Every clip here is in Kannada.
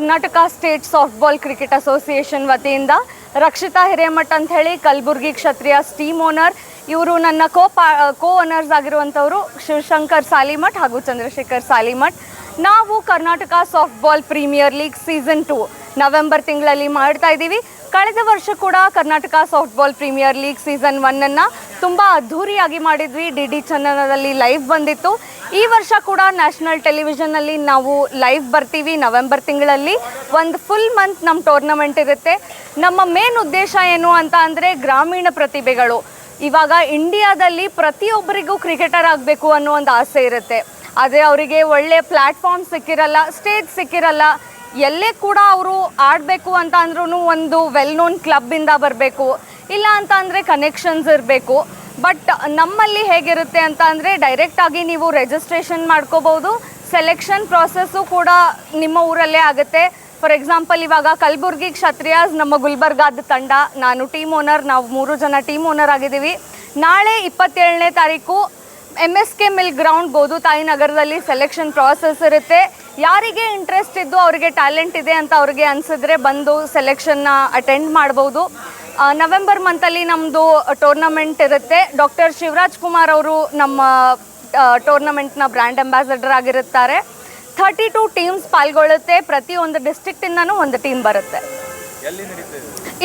Karnataka state softball cricket association ವತಿಯಿಂದ ರಕ್ಷಿತಾ ಹಿರೇಮಠ್ ಅಂತ ಹೇಳಿ ಕಲಬುರ್ಗಿ ಕ್ಷತ್ರಿಯ ಸ್ಟೀಮ್ ಓನರ್. ಇವರು ನನ್ನ ಕೋ ಪಾ ಕೋ ಓನರ್ಸ್ ಆಗಿರುವಂಥವರು ಶಿವಶಂಕರ್ ಸಾಲಿಮಠ್ ಹಾಗೂ ಚಂದ್ರಶೇಖರ್ ಸಾಲಿಮಠ್. ನಾವು Karnataka softball premier league season two November ತಿಂಗಳಲ್ಲಿ ಮಾಡ್ತಾ ಇದ್ದೀವಿ. ಕಳೆದ ವರ್ಷ ಕೂಡ Karnataka softball premier league season ಒನ್ನನ್ನು ತುಂಬ ಅದ್ಧೂರಿಯಾಗಿ ಮಾಡಿದ್ವಿ. ಡಿ ಡಿ ಚಂದನದಲ್ಲಿ ಲೈವ್ ಬಂದಿತ್ತು. ಈ ವರ್ಷ ಕೂಡ ನ್ಯಾಷನಲ್ ಟೆಲಿವಿಷನ್ನಲ್ಲಿ ನಾವು ಲೈವ್ ಬರ್ತೀವಿ ನವೆಂಬರ್ ತಿಂಗಳಲ್ಲಿ. ಒಂದು ಫುಲ್ ಮಂತ್ ನಮ್ಮ ಟೂರ್ನಮೆಂಟ್ ಇರುತ್ತೆ. ನಮ್ಮ ಮೇನ್ ಉದ್ದೇಶ ಏನು ಅಂತ ಅಂದರೆ ಗ್ರಾಮೀಣ ಪ್ರತಿಭೆಗಳು. ಇವಾಗ ಇಂಡಿಯಾದಲ್ಲಿ ಪ್ರತಿಯೊಬ್ಬರಿಗೂ ಕ್ರಿಕೆಟರ್ ಆಗಬೇಕು ಅನ್ನೋ ಒಂದು ಆಸೆ ಇರುತ್ತೆ. ಆದರೆ ಅವರಿಗೆ ಒಳ್ಳೆ ಪ್ಲ್ಯಾಟ್ಫಾರ್ಮ್ ಸಿಕ್ಕಿರಲ್ಲ ಸ್ಟೇಜ್ ಸಿಕ್ಕಿರಲ್ಲ ಎಲ್ಲೇ ಕೂಡ ಅವರು ಆಡಬೇಕು ಅಂತ ಅಂದ್ರೂ ಒಂದು ವೆಲ್ ನೋನ್ ಕ್ಲಬ್ಬಿಂದ ಬರಬೇಕು, ಇಲ್ಲ ಅಂತ ಅಂದರೆ ಕನೆಕ್ಷನ್ಸ್ ಇರಬೇಕು. ಬಟ್ ನಮ್ಮಲ್ಲಿ ಹೇಗಿರುತ್ತೆ ಅಂತ ಅಂದರೆ ಡೈರೆಕ್ಟಾಗಿ ನೀವು ರಿಜಿಸ್ಟ್ರೇಷನ್ ಮಾಡ್ಕೋಬೋದು. ಸೆಲೆಕ್ಷನ್ ಪ್ರಾಸೆಸ್ಸು ಕೂಡ ನಿಮ್ಮ ಊರಲ್ಲೇ ಆಗುತ್ತೆ. ಫಾರ್ ಎಕ್ಸಾಂಪಲ್ ಇವಾಗ ಕಲಬುರ್ಗಿ ಕ್ಷತ್ರಿಯಾಸ್ ನಮ್ಮ ಗುಲ್ಬರ್ಗಾದ ತಂಡ. ನಾನು ಟೀಮ್ ಓನರ್ ನಾವು ಮೂರು ಜನ ಟೀಮ್ ಓನರ್ ಆಗಿದ್ದೀವಿ. ನಾಳೆ ಇಪ್ಪತ್ತೇಳನೇ ತಾರೀಕು M S K mill ground ಗೋದು ತಾಯಿ ನಗರದಲ್ಲಿ ಸೆಲೆಕ್ಷನ್ ಪ್ರಾಸೆಸ್ ಇರುತ್ತೆ. ಯಾರಿಗೆ ಇಂಟ್ರೆಸ್ಟ್ ಇದ್ದು ಅವರಿಗೆ ಟ್ಯಾಲೆಂಟ್ ಇದೆ ಅಂತ ಅವ್ರಿಗೆ ಅನಿಸಿದ್ರೆ ಬಂದು ಸೆಲೆಕ್ಷನ್ನ ಅಟೆಂಡ್ ಮಾಡ್ಬೋದು. ನವೆಂಬರ್ ಮಂತಲ್ಲಿ ನಮ್ಮದು ಟೂರ್ನಮೆಂಟ್ ಇರುತ್ತೆ. ಡಾಕ್ಟರ್ ಶಿವರಾಜ್ ಕುಮಾರ್ ಅವರು ನಮ್ಮ ಟೂರ್ನಮೆಂಟ್ನ ಬ್ರ್ಯಾಂಡ್ ಅಂಬಾಸಡರ್ ಆಗಿರುತ್ತಾರೆ. ಥರ್ಟಿ ಟು ಟೀಮ್ಸ್ ಪಾಲ್ಗೊಳ್ಳುತ್ತೆ. ಪ್ರತಿಯೊಂದು ಡಿಸ್ಟ್ರಿಕ್ಟಿಂದನೂ ಒಂದು ಟೀಮ್ ಬರುತ್ತೆ.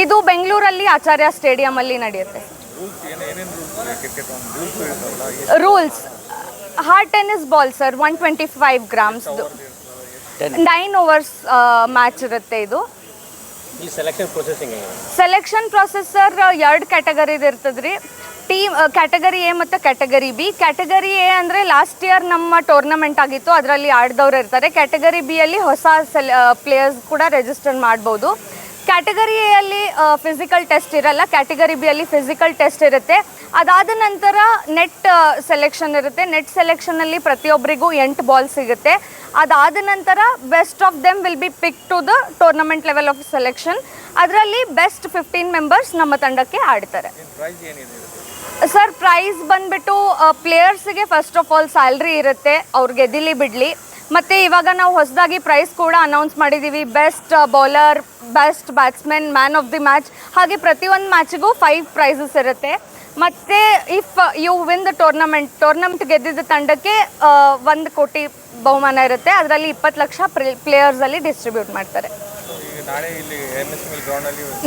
ಇದು? ಬೆಂಗಳೂರಲ್ಲಿ ಆಚಾರ್ಯ ಸ್ಟೇಡಿಯಮಲ್ಲಿ ನಡೆಯುತ್ತೆ. Rules hard tennis ball sir one twenty five ಗ್ರಾಮ್ಸ್ದು nine overs match ಇರುತ್ತೆ ಇದು. ಈ ಸೆಲೆಕ್ಷನ್ ಪ್ರೊಸೆಸರ್ ಸೆಲೆಕ್ಷನ್ ಎರಡು ಕ್ಯಾಟಗರಿದು ಇರ್ತದೆ ರೀ ಟೀಮ್ ಕ್ಯಾಟಗರಿ ಎ ಮತ್ತು ಕ್ಯಾಟಗರಿ ಬಿ ಕ್ಯಾಟಗರಿ ಎ ಅಂದರೆ ಲಾಸ್ಟ್ ಇಯರ್ ನಮ್ಮ ಟೂರ್ನಮೆಂಟ್ ಆಗಿತ್ತು. ಅದರಲ್ಲಿ ಆಡಿದವ್ರು ಇರ್ತಾರೆ. ಕ್ಯಾಟಗರಿ ಬಿಯಲ್ಲಿ ಹೊಸ ಸೆಲೆ ಪ್ಲೇಯರ್ಸ್ ಕೂಡ ರಿಜಿಸ್ಟರ್ ಮಾಡ್ಬೋದು. ಕ್ಯಾಟಗರಿ ಎ ಅಲ್ಲಿ ಫಿಸಿಕಲ್ ಟೆಸ್ಟ್ ಇರಲ್ಲ ಕ್ಯಾಟಗರಿ ಬಿ ಅಲ್ಲಿ ಫಿಸಿಕಲ್ ಟೆಸ್ಟ್ ಇರುತ್ತೆ. ಅದಾದ ನಂತರ ನೆಟ್ ಸೆಲೆಕ್ಷನ್ ಇರುತ್ತೆ. ನೆಟ್ ಸೆಲೆಕ್ಷನಲ್ಲಿ ಪ್ರತಿಯೊಬ್ಬರಿಗೂ ಎಂಟು ಬಾಲ್ ಸಿಗುತ್ತೆ. ಅದಾದ ನಂತರ best of them will be pick to the tournament level of selection ಅದರಲ್ಲಿ ಬೆಸ್ಟ್ ಫಿಫ್ಟೀನ್ ಮೆಂಬರ್ಸ್ ನಮ್ಮ ತಂಡಕ್ಕೆ ಆಡ್ತಾರೆ. ಸರ್ ಪ್ರೈಸ್ ಬಂದ್ಬಿಟ್ಟು ಪ್ಲೇಯರ್ಸ್ಗೆ ಫಸ್ಟ್ ಆಫ್ ಆಲ್ ಸ್ಯಾಲ್ರಿ ಇರುತ್ತೆ ಅವ್ರಿಗೆ ಗೆದಿಲಿ ಬಿಡಲಿ. ಮತ್ತು ಇವಾಗ ನಾವು ಹೊಸದಾಗಿ ಪ್ರೈಸ್ ಕೂಡ ಅನೌನ್ಸ್ ಮಾಡಿದ್ದೀವಿ best bowler best batsman man of the match ಹಾಗೆ ಪ್ರತಿಯೊಂದು ಮ್ಯಾಚಿಗೂ ಫೈವ್ ಪ್ರೈಸಸ್ ಇರುತ್ತೆ. ಮತ್ತು if you win the tournament tournament ಗೆದ್ದಿದ್ದ ತಂಡಕ್ಕೆ ಒಂದು ಕೋಟಿ ಬಹುಮಾನ ಇರುತ್ತೆ. ಅದರಲ್ಲಿ ಇಪ್ಪತ್ತು ಲಕ್ಷ ಪ್ಲೇಯರ್ಸಲ್ಲಿ ಡಿಸ್ಟ್ರಿಬ್ಯೂಟ್ ಮಾಡ್ತಾರೆ. ನಾಳೆ ಎಂ ಎಸ್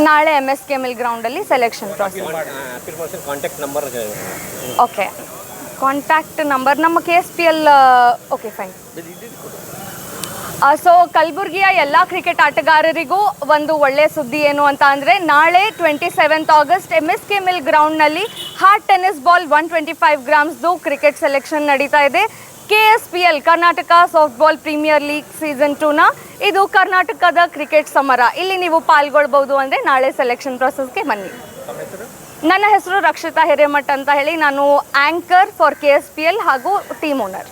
ನಾಳೆ ಎಂ ಕೆ ಮಿಲ್ ಗ್ರೌಂಡಲ್ಲಿ selection process okay contact number ನಮ್ಮ K S P L okay fine so ಕಲಬುರಗಿಯ ಎಲ್ಲ ಕ್ರಿಕೆಟ್ ಆಟಗಾರರಿಗೂ ಒಂದು ಒಳ್ಳೆಯ ಸುದ್ದಿ ಏನು ಅಂತ ಅಂದರೆ, ನಾಳೆ twenty seventh August M S K mill ಗ್ರೌಂಡ್ನಲ್ಲಿ hard tennis ball one twenty five ಗ್ರಾಮ್ಸ್ದು cricket selection ನಡೀತಾ ಇದೆ. K S P L Karnataka softball premier league season ಟೂನ ಇದು ಕರ್ನಾಟಕದ ಕ್ರಿಕೆಟ್ ಸಮರ. ಇಲ್ಲಿ ನೀವು ಪಾಲ್ಗೊಳ್ಬೋದು ಅಂದರೆ ನಾಳೆ ಸೆಲೆಕ್ಷನ್ ಪ್ರೊಸೆಸ್ಗೆ ಬನ್ನಿ. ನನ್ನ ಹೆಸರು ರಕ್ಷಿತಾ ಹಿರೇಮಠ್ ಅಂತ ಹೇಳಿ ನಾನು anchor for K S P L ಹಾಗೂ ಟೀಮ್ ಓನರ್